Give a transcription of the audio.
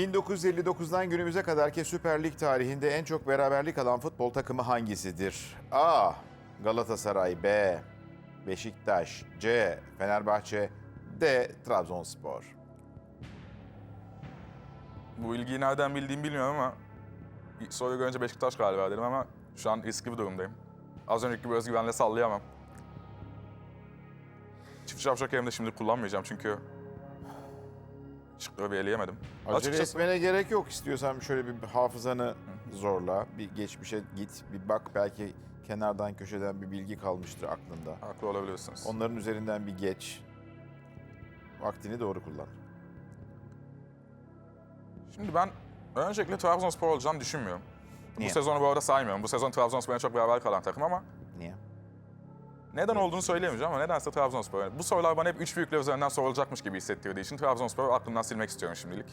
1959'dan günümüze kadarki Süper Lig tarihinde en çok beraberlik alan futbol takımı hangisidir? A. Galatasaray B. Beşiktaş C. Fenerbahçe D. Trabzonspor Bu ilgiyi nereden bildiğimi bilmiyorum ama soruyu görünce Beşiktaş galiba dedim ama şu an riskli bir durumdayım. Az önceki gibi özgüvenle sallayamam. Çift şapşak yerimde şimdi kullanmayacağım çünkü şıkları bir eleyemedim. Acele Açıkçası etmene gerek yok. İstiyorsan şöyle bir hafızanı zorla. Bir geçmişe git. Bir bak belki kenardan köşeden bir bilgi kalmıştır aklında. haklı olabilirsiniz. Onların üzerinden bir geç. Vaktini doğru kullan. Şimdi ben öncelikle Trabzonspor olacağını düşünmüyorum. Niye? Bu sezonu bu arada saymıyorum. Bu sezon Trabzonspor'a çok beraber kalan takım ama? Neden olduğunu söyleyemeyeceğim ama nedense Trabzonspor. Bu sorular bana hep üç büyükler üzerinden sorulacakmış gibi hissettirdiği için Trabzonspor'u aklımdan silmek istiyorum şimdilik.